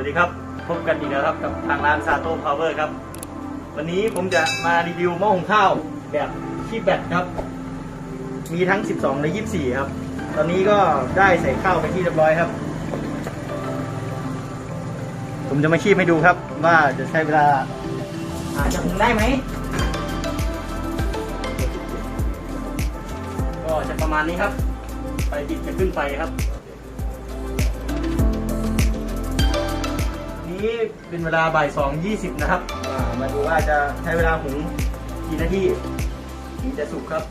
วัสดีครับ พบกันอีกแล้วครับกับทางร้านซาโต้พาวเวอร์ครับ วันนี้ผมจะมารีวิวหม้อหุงข้าวแบบคีบแบตครับ มีทั้ง 12 และ 24 ครับ ตอนนี้ก็ได้ใส่ข้าวไปที่เรียบร้อยครับ ผมจะมาคีบให้ดูครับ ว่าจะใช้เวลาอาจจะหุงได้ไหม ก็จะประมาณนี้ครับ ไปติดจะขึ้นไฟครับ นี้เป็นเวลาบ่ายสองยี่สิบนะครับอ่ามาดูว่าจะใช้เวลาหุงกี่นาทีถึงจะสุกครับ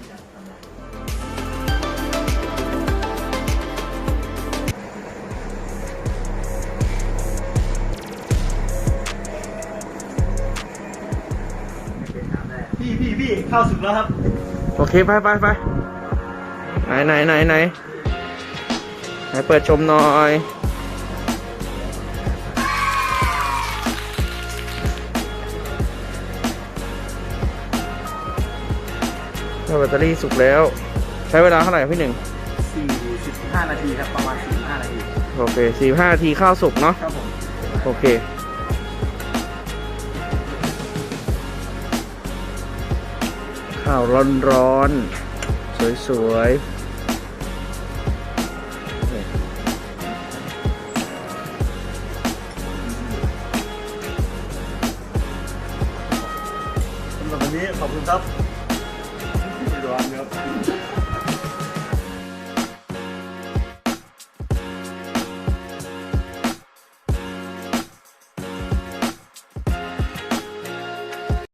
พี่พี่พี่ข้าวสุกแล้วครับ โอเค ไปไปไปไหนไหนไหนไหนไหนเปิดชมหน่อย แบตเตอรี่สุกแล้ว ใช้เวลาเท่าไหร่พี่หนึ่ง45 นาทีครับ ประมาณ 45 นาที โอเคสี่ห้านาทีข้าวสุกเนาะครับผมโอเคข้าวร้อนร้อนสวยสวยๆนี่สำหรับวันนี้ขอบคุณครับ ร้อนครับ